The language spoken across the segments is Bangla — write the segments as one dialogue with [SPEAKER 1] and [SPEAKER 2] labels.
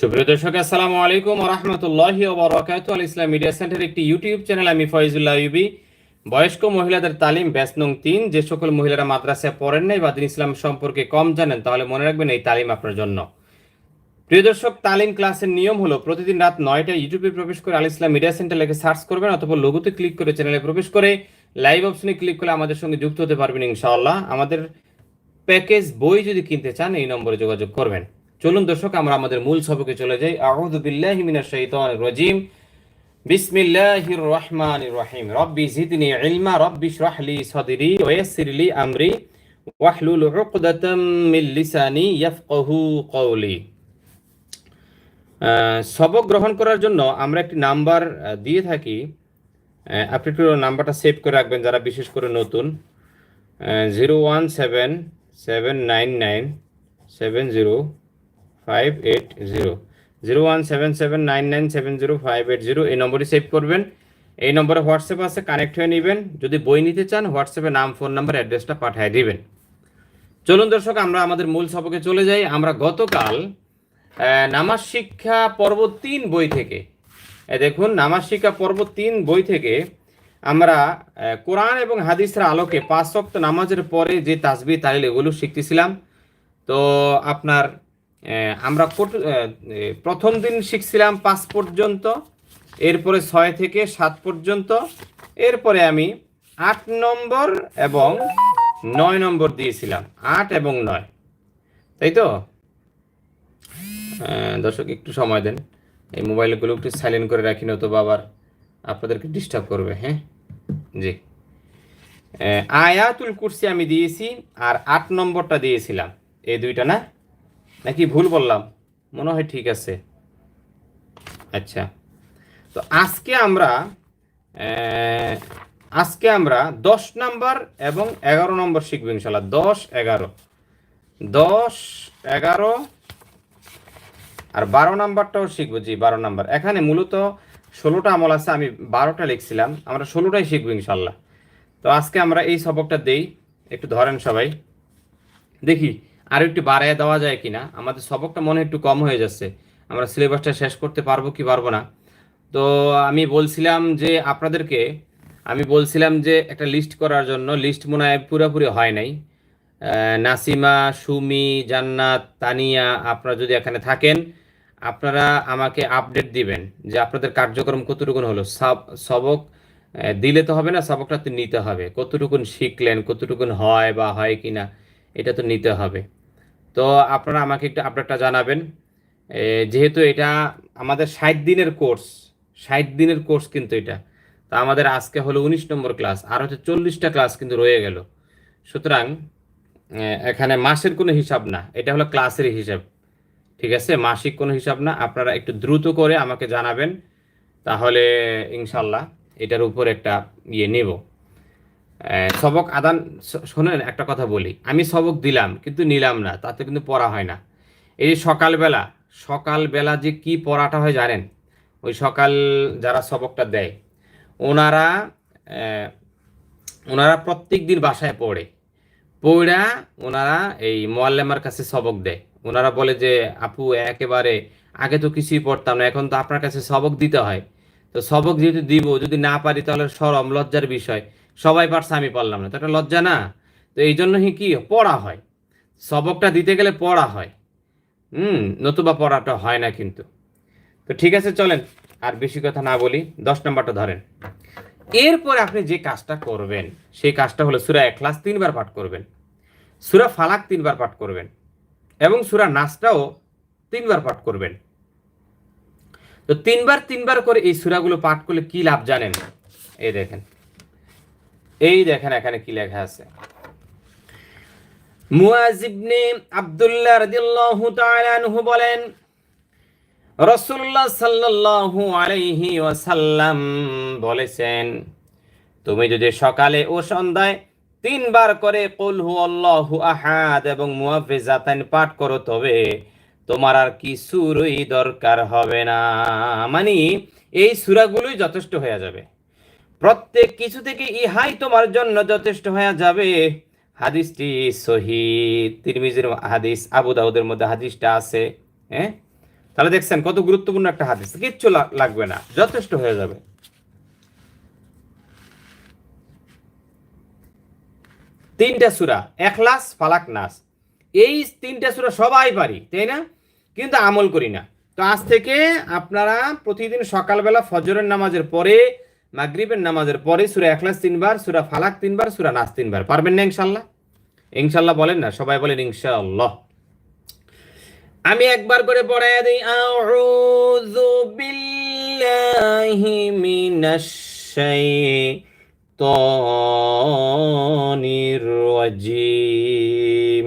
[SPEAKER 1] সুপ্রিয় দর্শক, আসসালামু আলাইকুম রহমতুল্লাহ ওবরাকাত আল ইসলাম মিডিয়া সেন্টার একটি ইউটিউব চ্যানেল, আমি ফয়জুল্লাহ ইউবি। বয়স্ক মহিলাদের তালিম, ব্যাস নং তিন। যে সকল মহিলারা মাদ্রাসায় পড়েন নাই বা দিন ইসলাম সম্পর্কে কম জানেন, তাহলে মনে রাখবেন এই তালিম আপনার জন্য। প্রিয় দর্শক, তালিম ক্লাসের নিয়ম হলো প্রতিদিন রাত নয়টায় ইউটিউবে প্রবেশ করে আল ইসলাম মিডিয়া সেন্টার লেখে সার্চ করবেন অথবা লোগোতে ক্লিক করে চ্যানেলে প্রবেশ করে লাইভ অপশনে ক্লিক করে আমাদের সঙ্গে যুক্ত হতে পারবেন ইনশাআল্লাহ। আমাদের প্যাকেজ বই যদি কিনতে চান, এই নম্বরে যোগাযোগ করবেন। চলুন দর্শক, আমরা আমাদের মূল সবকে চলে যাই। আউযু বিল্লাহি মিনাশ শাইতানির রাজিম। বিসমিল্লাহির রহমানির রহিম। রব্বি জিদনি ইলমা, রব্বি ইশরাহ লি সাদরি, ওয়া ইয়াসসির লি আমরি, ওয়াহলুল উকদাতাম মিন লিসানি ইয়াফকাহু কওলি সবক গ্রহণ করার জন্য আমরা একটি নাম্বার দিয়ে থাকি। আপনি একটু নাম্বারটা সেভ করে রাখবেন যারা বিশেষ করে নতুন। Zero one seven seven nine nine, seven zero five eight zero zero one seven seven nine nine seven zero five eight zero এই নম্বরটি সেভ করবেন। এই নম্বরে হোয়াটসঅ্যাপ আছে কানেক্ট হয়ে নেবেন। যদি বই নিতে চান হোয়াটসঅ্যাপে নাম ফোন নাম্বার অ্যাড্রেসটা পাঠিয়ে দিবেন। চলুন দর্শক, আমরা আমাদের মূল সবকে চলে যাই। আমরা গতকাল নামাজ শিক্ষা পর্ব তিন বই থেকে দেখুন, নামাজ শিক্ষা পর্ব তিন বই থেকে আমরা কোরআন এবং হাদিসের আলোকে পাঁচ ওয়াক্ত নামাজের পরে যে তাসবি তালিল এগুলো শিখতেছিলাম। তো আপনার আমরা প্রথম দিন শিখছিলাম পাঁচ পর্যন্ত, এরপরে ছয় থেকে সাত পর্যন্ত, এরপরে আমি আট নম্বর এবং নয় নম্বর দিয়েছিলাম, আট এবং নয়। তাই তো? দর্শক, একটু সময় দেন। এই মোবাইলগুলো একটু সাইলেন্ট করে রাখি নয়তো আবার আপনাদেরকে ডিস্টার্ব করবে হ্যাঁ? জি। আয়াতুল কুরসি আমি দিয়েছি আর আট নম্বরটা দিয়েছিলাম। এই দুইটা না? নাকি ভুল বললাম? মনে হয় ঠিক আছে। আচ্ছা। তো আজকে আমরা আজকে আমরা দশ নাম্বার এবং এগারো নম্বর শিখব ইনশাল্লাহ দশ, এগারো। দশ, এগারো আর বারো নাম্বারটাও শিখব। জি, বারো নাম্বার। এখানে মূলত ষোলোটা আমল আছে, আমি বারোটা লিখছিলাম। আমরা ষোলোটাই শিখব ইনশাল্লাহ তো আজকে আমরা এই সবকটা দেই। একটু ধরেন সবাই। দেখি। আর একটু বাড়ায় দেওয়া যায় কিনা? আমাদের সবকটা মনে একটু কম হয়ে যাচ্ছে। আমরা সিলেবাসটা শেষ করতে পারব কি পারব না? তো আমি বলছিলাম যে আপনাদেরকে, আমি বলছিলাম যে একটা লিস্ট করার জন্য লিস্ট মনে হয় পুরোপুরি হয় নাই। নাসিমা, সুমি, জান্নাত, তানিয়া, আপনারা যদি এখানে থাকেন, আপনারা আমাকে আপডেট দিবেন যে আপনাদের কার্যক্রম কতটুকুন হলো। সব- সবক দিলে তো হবে না, সবকটা তো নিতে হবে। কতটুকুন শিখলেন, কতটুকুন হয় বা হয় কিনা, এটা তো নিতে হবে। তো আপনারা আমাকে একটু আপডেটটা জানাবেন। যেহেতু এটা আমাদের ষাট দিনের কোর্স, ষাট দিনের কোর্স কিন্তু এটা। তা আমাদের আজকে হলো উনিশ নম্বর ক্লাস, আর হচ্ছে চল্লিশটা ক্লাস কিন্তু রয়ে গেল। সুতরাং এখানে মাসের কোনো হিসাব না, এটা হলো ক্লাসের হিসাব। ঠিক আছে? মাসিক কোনো হিসাব না, আপনারা একটু দ্রুত করে আমাকে জানাবেন, তাহলে ইনশাল্লাহ এটার উপর একটা ইয়ে নেব। সবক আদান শোনেন, একটা কথা বলি। আমি সবক দিলাম, কিন্তু নিলাম না, তাতে কিন্তু পড়া হয় না। এই সকালবেলা সকালবেলা যে কি পড়াটা হয় জানেন? ওই সকাল যারা সবকটা দেয়, ওনারা ওনারা প্রত্যেক দিন বাসায় পড়ে। পড়া ওনারা এই মোয়াল্লেমার কাছে সবক দেয়। ওনারা বলে যে, আপু, একেবারে আগে তো কিছুই পড়তাম না, এখন তো আপনার কাছে সবক দিতে হয়। তো সবক যেহেতু দিব, যদি না পারি তাহলে সরম, লজ্জার বিষয়। সবাই পারছে, আমি পারলাম না। তো একটা লজ্জা না? তো এই জন্যই কি? পড়া হয়। সবকটা দিতে গেলে পড়া হয়। হুম, নতুবা পড়াটা হয় না কিন্তু। তো ঠিক আছে, চলেন। আর বেশি কথা না বলি। দশ নম্বরটা ধরেন। এরপরে আপনি যে কাজটা করবেন, সেই কাজটা হলো সুরা এখলাস তিনবার পাঠ করবেন। সুরা ফালাক তিনবার পাঠ করবেন। এবং সুরা নাচটাও তিনবার পাঠ করবেন। তো তিনবার তিনবার করে এই সুরাগুলো পাঠ করলে কি লাভ জানেন? এই দেখেন। এই দেখেন এখানে কি লেখা আছে। আব্দুল্লাহ রাদিয়াল্লাহু তাআলা আনহু বলেন, রাসূলুল্লাহ সাল্লাল্লাহু আলাইহি ওয়াসাল্লাম বলেছেন, তুমি যদি সকালে ও সন্ধ্যায় তিনবার করে কুল হুয়াল্লাহু আহাদ এবং মুআফিজাতান পাঠ করো, তবে তোমার আর কিছুরই দরকার হবে না। মানে এই সূরাগুলোই যথেষ্ট হয়ে যাবে। প্রত্যেক কিছু থেকে ইহাই তোমার জন্য যথেষ্ট হয়ে যাবে। হাদিসটি সহি। হাদিস, আবু দাউদের মধ্যে হাদিসটা আছে হ্যাঁ? তাহলে দেখছেন কত গুরুত্বপূর্ণ একটা হাদিস, কিচ্ছু লাগবে না, যথেষ্ট হয়ে যাবে। তিনটা সুরা, এখলাস, ফালাক, নাস। এই তিনটা সুরা সবাই পারি, তাই না? কিন্তু আমল করি না। তো আজ থেকে আপনারা প্রতিদিন সকালবেলা ফজরের নামাজের পরে মাগরিবের নামাজের পরে সুরা এখলাস তিনবার, সুরা ফালাক তিনবার, সুরা নাস তিনবার। পারবেন না ইনশাল্লাহ ইনশাল্লাহ বলেন না, সবাই বলেন ইনশাআল্লাহ। আমি একবার করে পড়াই দিই, আউযু বিল্লাহি মিনাশ শাইতানির রাজিম।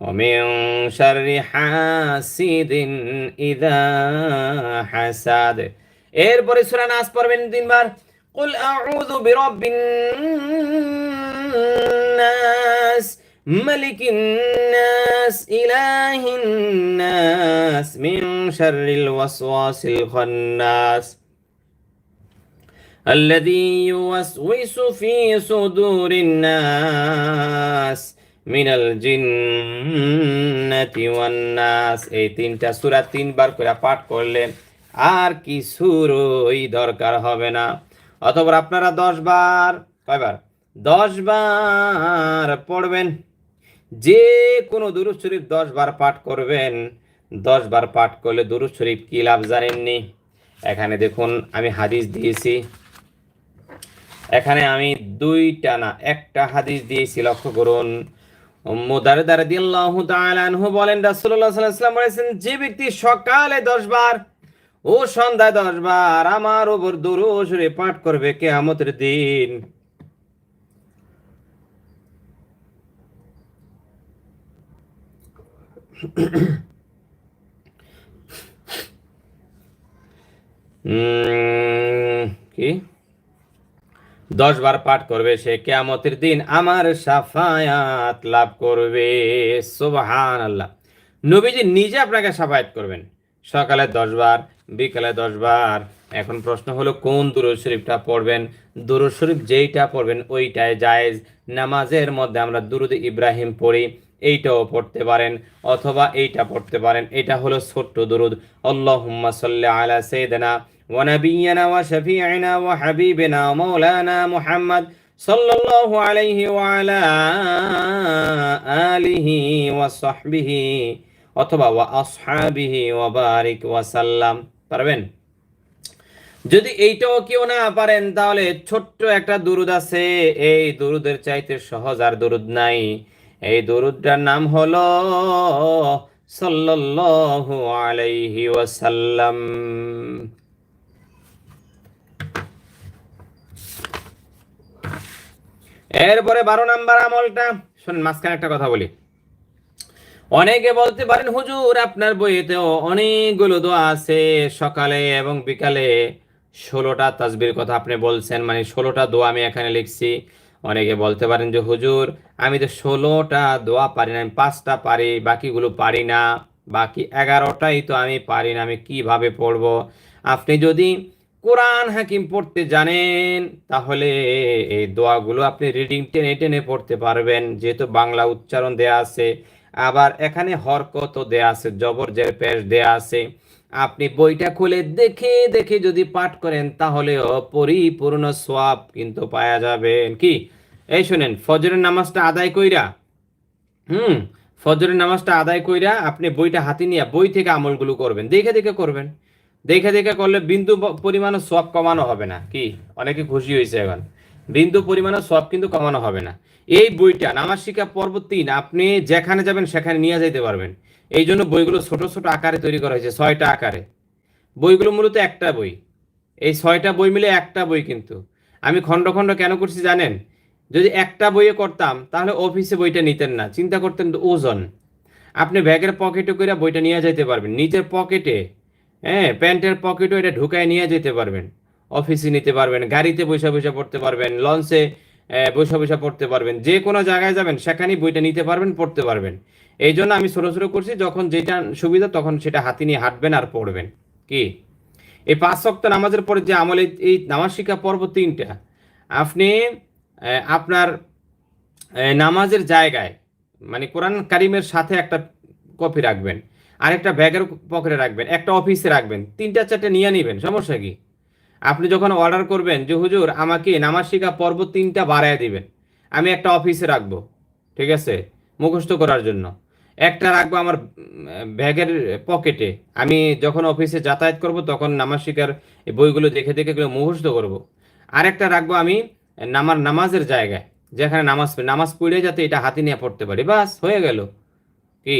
[SPEAKER 1] ومن شر حاسد إذا حسد এরপরে সূরা নাস পড়বেন তিনবার قل أعوذ برب الناس ملك الناس إله الناس من شر الوسواس الخناس الذي يوسوس في صدور الناس মিনাল জিন্নাস এই তিনটা সূরা তিনবার করে পাঠ করলে আর কি সুরই দরকার হবে না। অথবা আপনারা দশ বার কয়বার? দশ বার পড়বেন। যে কোনো দুরু শরীফ দশ বার পাঠ করবেন। দশ বার পাঠ করলে দুরু শরীফ কী লাভ জানেননি? এখানে দেখুন, আমি হাদিস দিয়েছি। এখানে আমি দুইটা না, একটা হাদিস দিয়েছি, লক্ষ্য করুন। মুদার দ্বারা দিল্লাহু তাআলা আনহু বলেন, রাসূলুল্লাহ যে ব্যক্তি সকালে দশ বার ও সন্ধ্যায় দশ বার আমার উপর দুরূদ শরীফ পাঠ করবে কিয়ামতের দিন। কি? দশ বার পাঠ করবে সে কেয়ামতের দিন আমার সাফায়াত লাভ করবে। সুবহান আল্লাহ নবীজি নিজে আপনাকে সাফায়াত করবেন। সকালে দশ বার, বিকালে দশ বার। এখন প্রশ্ন হলো, কোন দুরুদ শরীফটা পড়বেন? দুরুদ শরীফ যেইটা পড়বেন, ওইটাই জায়েজ। নামাজের মধ্যে আমরা দুরুদ ইব্রাহিম পড়ি, এইটাও পড়তে পারেন অথবা এইটা পড়তে পারেন। এটা হলো ছোট্ট দুরুদ। আল্লাহুম্মা সাল্লি আলা সাইয়্যিদিনা ওয়া হাবিবিনা মাওলানা মুহাম্মদ সাল্লাল্লাহু আলাইহি ওয়া আলা আলিহি ওয়া সাহবিহি অথবা ওয়া আসহাবিহি ওয়া বারিক ওয়া সাল্লাম পারবেন? যদি এইটাও কেউ না পারেন, তাহলে ছোট্ট একটা দুরুদ আছে। এই দুরুদের চাইতে সহজ আর দুরুদ নাই। এই দুরুদটার নাম হলো সাল্লাল্লাহু আলাইহি ওয়াসাল্লাম। এরপরে বারো নাম্বার আমলটা। শুনুন, মাঝখানে একটা কথা বলি। অনেকে বলতে পারেন, হুজুর, আপনার বইয়েতেও অনেকগুলো দোয়া আছে। সকালে এবং বিকালে ষোলোটা তাসবির কথা আপনি বলছেন। মানে ষোলোটা দোয়া আমি এখানে লিখছি। অনেকে বলতে পারেন যে, হুজুর, আমি তো ষোলোটা দোয়া পারি না, আমি পাঁচটা পারি, বাকিগুলো পারি না। বাকি এগারোটাই তো আমি পারি না, আমি কীভাবে পড়ব? আপনি যদি কোরআন হাকিম পড়তে জানেন, তাহলে এই দোয়াগুলো আপনি রিডিং টেনে টেনে পড়তে পারবেন। যেহেতু বাংলা উচ্চারণ দেয়া আছে, আবার এখানে হরকত দেয়া আছে জবর জের পেশ দেয়া আছে। আপনি বইটা খুলে দেখে দেখে যদি পাঠ করেন, তাহলেও পরিপূর্ণ সোয়াব কিন্তু পাওয়া যাবেন। কি? এই শুনেন, ফজরের নামাজটা আদায় কইরা, হুম, ফজরের নামাজটা আদায় কইরা আপনি বইটা হাতে নিয়ে বই থেকে আমলগুলো করবেন। দেখে দেখে করবেন। দেখে দেখে করলে বিন্দু পরিমাণও সব কমানো হবে না। কি? অনেকে খুশি হয়েছে এখন। বিন্দু পরিমাণও সব কিন্তু কমানো হবে না। এই বইটা নামাজ শিক্ষা পর্ব তিন, আপনি যেখানে যাবেন সেখানে নিয়ে যেতে পারবেন। এই জন্য বইগুলো ছোট ছোট আকারে তৈরি করা হয়েছে, ছয়টা আকারে। বইগুলো মূলত একটা বই। এই ছয়টা বই মিলে একটা বই কিন্তু। আমি খণ্ড খণ্ড কেন করছি জানেন? যদি একটা বইয়ে করতাম, তাহলে অফিসে বইটা নিতেন না। চিন্তা করতেন ওজন। আপনি ব্যাগের পকেটে করে বইটা নিয়ে যেতে পারবেন। নিজের পকেটে হ্যাঁ প্যান্টের পকেটও এটা ঢুকায় নিয়ে যেতে পারবেন। অফিসে নিতে পারবেন, গাড়িতে বসে বসে পড়তে পারবেন লঞ্চে বসে বসে পড়তে পারবেন, যে কোনো জায়গায় যাবেন, সেখানেই বইটা নিতে পারবেন, পড়তে পারবেন। এই জন্য আমি ছোটো ছোটো করছি, যখন যেটা সুবিধা তখন সেটা হাতে নিয়ে হাঁটবেন আর পড়বেন। কি? এই পাঁচ সপ্তাহ নামাজের পরে যে আমল এই নামাজ শিক্ষা পর্ব তিনটা, আপনি আপনার নামাজের জায়গায় মানে কোরআন কারিমের সাথে একটা কপি রাখবেন। আর একটা ব্যাগের পকেটে রাখবেন, একটা অফিসে রাখবেন, তিনটা, চারটে নিয়ে নেবেন, সমস্যা কি? আপনি যখন অর্ডার করবেন যে, হুজুর, আমাকে নামাজ শিক্ষা পর্ব তিনটা বাড়ায় দিবেন, আমি একটা অফিসে রাখব, ঠিক আছে, মুখস্থ করার জন্য। একটা রাখব আমার ব্যাগের পকেটে, আমি যখন অফিসে যাতায়াত করব, তখন নামাজ শিকার বইগুলো দেখে দেখে এগুলো মুখস্থ করব। আরেকটা রাখব আমি নামার নামাজের জায়গায়, যেখানে নামাজ নামাজ পড়ে যাতে এটা হাতে নিয়ে পড়তে পারি, বাস, হয়ে গেল। কি?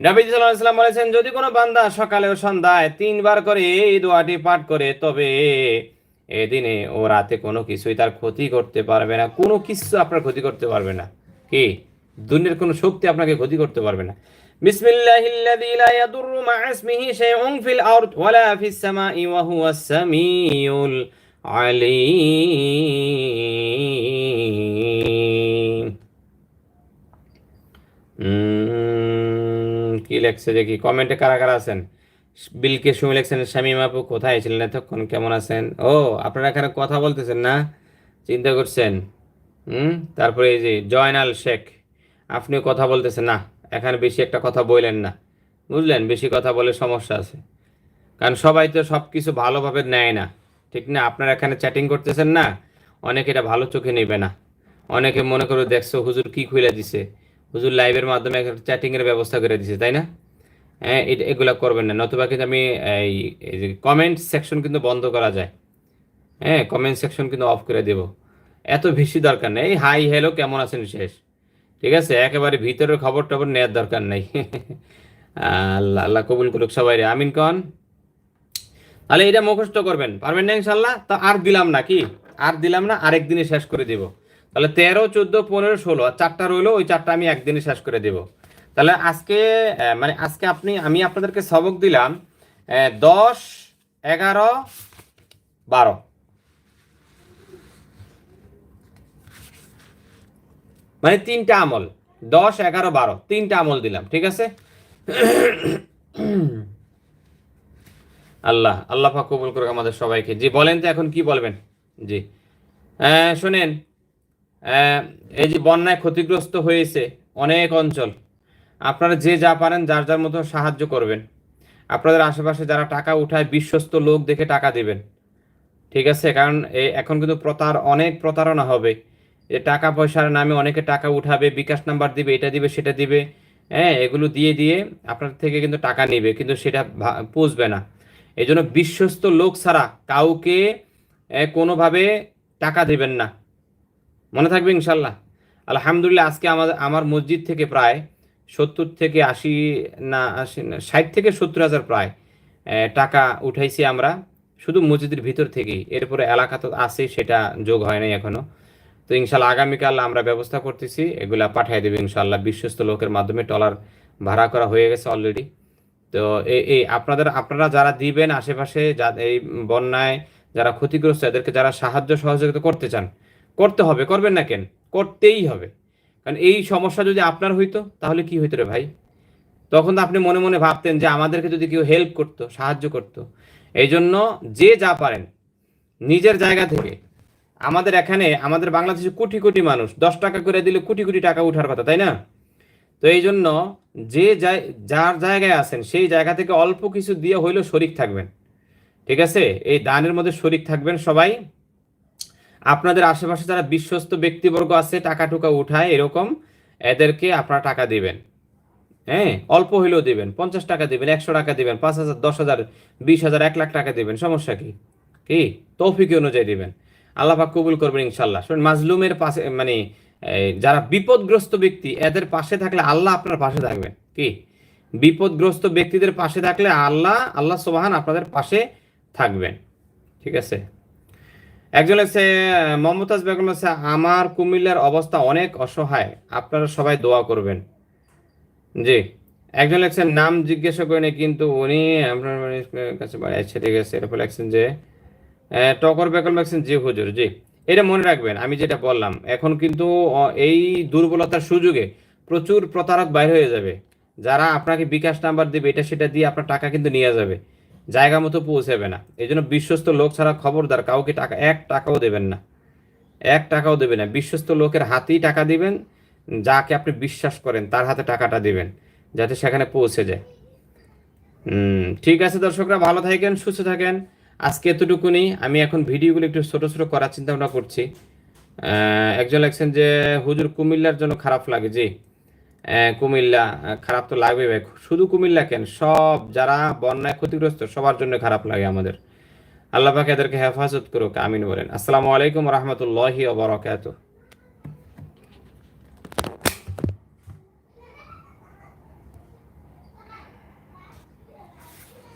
[SPEAKER 1] নবী সাল্লাল্লাহু আলাইহি ওয়াসাল্লাম বলেছেন, যদি কোনো বান্দা সকালে ও সন্ধ্যায় তিনবার করে এই দোয়াটি পাঠ করে, তবে এদিনে ও রাতে কোনো কিছুই তার ক্ষতি করতে পারবে না। কোনো কিছু আপনার ক্ষতি করতে পারবে না। কি? দুনিয়ার কোনো শক্তি আপনাকে ক্ষতি করতে পারবে না। বিসমিল্লাহিল্লাযী লা ইয়াদুররু মা ইসমিহি শাইউন ফিল আরদ ওয়ালা ফিস সামাই ওয়া হুয়াস সামিউল আলিম। কি লেখছে দেখি কমেন্টে কারা কারা আছেন? বিলকে সুমি লেখছেন, শামীম আপু কোথায় ছিলেন এতক্ষণ? কেমন আছেন? ও, আপনারা এখানে কথা বলতেছেন না? চিন্তা করছেন? হুম? তারপরে এই যে জয়নাল শেখ, আপনিও কথা বলতেছেন, না, এখানে বেশি একটা কথা বললেন না। বুঝলেন? বেশি কথা বলে সমস্যা আছে। কারণ সবাই তো সব কিছু ভালোভাবে নেয় না। ঠিক না? আপনারা এখানে চ্যাটিং করতেছেন না? অনেকে এটা ভালো চোখে নেবে না। অনেকে মনে করে, দেখছ, হুজুর কি খুলে দিছে? হুজুর লাইভের মাধ্যমে চ্যাটিংয়ের ব্যবস্থা করে দিছে, তাই না? হ্যাঁ এটা, এগুলো করবেন না, নতুবা কিন্তু আমি, এই কমেন্ট সেকশন কিন্তু বন্ধ করা যায়। হ্যাঁ কমেন্ট সেকশন কিন্তু অফ করে দেব। এত বেশি দরকার নেই। হাই হ্যালো কেমন আছেন শেষ ঠিক আছে? একেবারে ভিতরের খবর টবর নেওয়ার দরকার নেই। আল্লাহ আল্লাহ কবুল করুক সবাই আমিন কন? তাহলে এটা মুখস্থ করবেন। পারবেন না ইনশাল্লাহ? তা আর দিলাম না কি? আর দিলাম না আরেক দিনে শেষ করে দিব। তাহলে তেরো, চোদ্দ, পনেরো, ষোলো, আর চারটা রইল, ওই চারটা আমি একদিনে শেষ করে দেব। তাহলে আজকে মানে আজকে আপনি, আমি আপনাদেরকে সবক দিলাম দশ, এগারো, বারো। মানে তিনটা আমল, দশ, এগারো, বারো, তিনটা আমল দিলাম, ঠিক আছে? আল্লাহ আল্লাহ কবুল করুক আমাদের সবাইকে। জি, বলেন তো এখন কি বলবেন? জি। শোনেন এই যে বন্যায় ক্ষতিগ্রস্ত হয়েছে অনেক অঞ্চল। আপনারা যে যা পারেন, যার যার মতো সাহায্য করবেন। আপনাদের আশেপাশে যারা টাকা উঠায়, বিশ্বস্ত লোক দেখে টাকা দেবেন। ঠিক আছে? কারণ এখন কিন্তু প্রতার, অনেক প্রতারণা হবে। যে টাকা পয়সার নামে অনেকে টাকা উঠাবে, বিকাশ নাম্বার দিবে, এটা দিবে, সেটা দিবে। হ্যাঁ এগুলো দিয়ে দিয়ে আপনার থেকে কিন্তু টাকা নেবে, কিন্তু সেটা পুষবে না। এই জন্য বিশ্বস্ত লোক ছাড়া কাউকে কোনোভাবে টাকা দেবেন না। মনে থাকবে ইনশাল্লাহ। আলহামদুলিল্লাহ আজকে আমার আমার মসজিদ থেকে প্রায় সত্তর থেকে আশি না আশি না, ষাট থেকে সত্তর হাজার প্রায় টাকা উঠাইছি আমরা শুধু মসজিদের ভিতর থেকেই। এরপরে এলাকা তো আছে, সেটা যোগ হয় নাই এখনও। তো ইনশাল্লাহ আগামীকাল আমরা ব্যবস্থা করতেছি, এগুলা পাঠিয়ে দেবে ইনশাল্লাহ। বিশ্বস্ত লোকের মাধ্যমে টলার ভাড়া করা হয়ে গেছে অলরেডি তো এই এই আপনাদের, আপনারা যারা দিবেন আশেপাশে এই বন্যায় যারা ক্ষতিগ্রস্ত, এদেরকে যারা সাহায্য সহযোগিতা করতে চান করতে হবে, করবেন না কেন? করতেই হবে। কারণ এই সমস্যা যদি আপনার হইতো, তাহলে কি হইতো রে ভাই? তখন তো আপনি মনে মনে ভাবতেন যে আমাদেরকে যদি কেউ হেল্প করতো, সাহায্য করতো। এই জন্য যে যা পারেন, নিজের জায়গা থেকে। আমাদের এখানে, আমাদের বাংলাদেশে কোটি কোটি মানুষ, দশ টাকা করে দিলে কোটি কোটি টাকা উঠার কথা, তাই না? তো এই জন্য যে যার জায়গায় আছেন, সেই জায়গা থেকে অল্প কিছু দিয়ে হইলেও শরিক থাকবেন। ঠিক আছে? এই দানের মধ্যে শরিক থাকবেন সবাই। আপনাদের আশেপাশে যারা বিশ্বস্ত ব্যক্তিবর্গ আছে টাকা টুকা উঠায় এরকম, এদেরকে আপনারা টাকা দিবেন। হ্যাঁ অল্প হইলেও দিবেন, পঞ্চাশ টাকা দিবেন, একশো টাকা দিবেন, পাঁচ হাজার, দশ হাজার, বিশ হাজার, এক লাখ টাকা দিবেন, সমস্যা কি? কি? তৌফিক অনুযায়ী দিবেন। আল্লাহ পাক কবুল করবেন ইনশাল্লাহ শুনুন, মাজলুমের পাশে মানে যারা বিপদগ্রস্ত ব্যক্তি, এদের পাশে থাকলে আল্লাহ আপনার পাশে থাকবেন। কি? বিপদগ্রস্ত ব্যক্তিদের পাশে থাকলে আল্লাহ আল্লাহ সোবাহান আপনাদের পাশে থাকবেন। ঠিক আছে? একজন আছে মমতাজ বেগম আছে আমার কুমিল্লার অবস্থা অনেক অসহায়। আপনারা সবাই দোয়া করবেন। জি। একজন লেখছেন নাম জিজ্ঞাসা করেনি কিন্তু উনি আপনার মানে কাছে বাড়ি আচ্ছা ঠিক আছে এরপর লেখছেন যে টকর বেকল লেখছেন জি হুজুর, জি। এটা মনে রাখবেন, আমি যেটা বললাম, এখন কিন্তু এই দুর্বলতার সুযোগে প্রচুর প্রতারক বাইর হয়ে যাবে। যারা আপনাকে বিকাশ নাম্বার দিবে, এটা সেটা দিয়ে আপনার টাকা কিন্তু নিয়ে যাবে। জায়গা মতো পৌঁছাবে না। এই জন্য বিশ্বস্ত লোক ছাড়া খবরদার কাউকে টাকা, এক টাকাও দেবেন না। এক টাকাও দেবেন না। বিশ্বস্ত লোকের হাতেই টাকা দিবেন, যাকে আপনি বিশ্বাস করেন, তার হাতে টাকাটা দিবেন, যাতে সেখানে পৌঁছে যায়। ঠিক আছে দর্শকরা, ভালো থাকেন, সুস্থ থাকেন। আজকে এতটুকুনি। আমি এখন ভিডিওগুলো একটু ছোটো ছোটো করার চিন্তা ভাবনা করছি একজন লেখছেন যে, হুজুর কুমিল্লার জন্য খারাপ লাগে। জি। কুমিল্লা খারাপ তো লাগবে ভাই। শুধু কুমিল্লা কেন? সব যারা বন্যায় ক্ষতিগ্রস্ত, সবার জন্য খারাপ লাগে আমাদের। আল্লাহ পাকে এদেরকে হেফাজত করুক, আমিন বলেন। আসসালামু আলাইকুম রহমতুল্লাহি ওবরাকাতুহ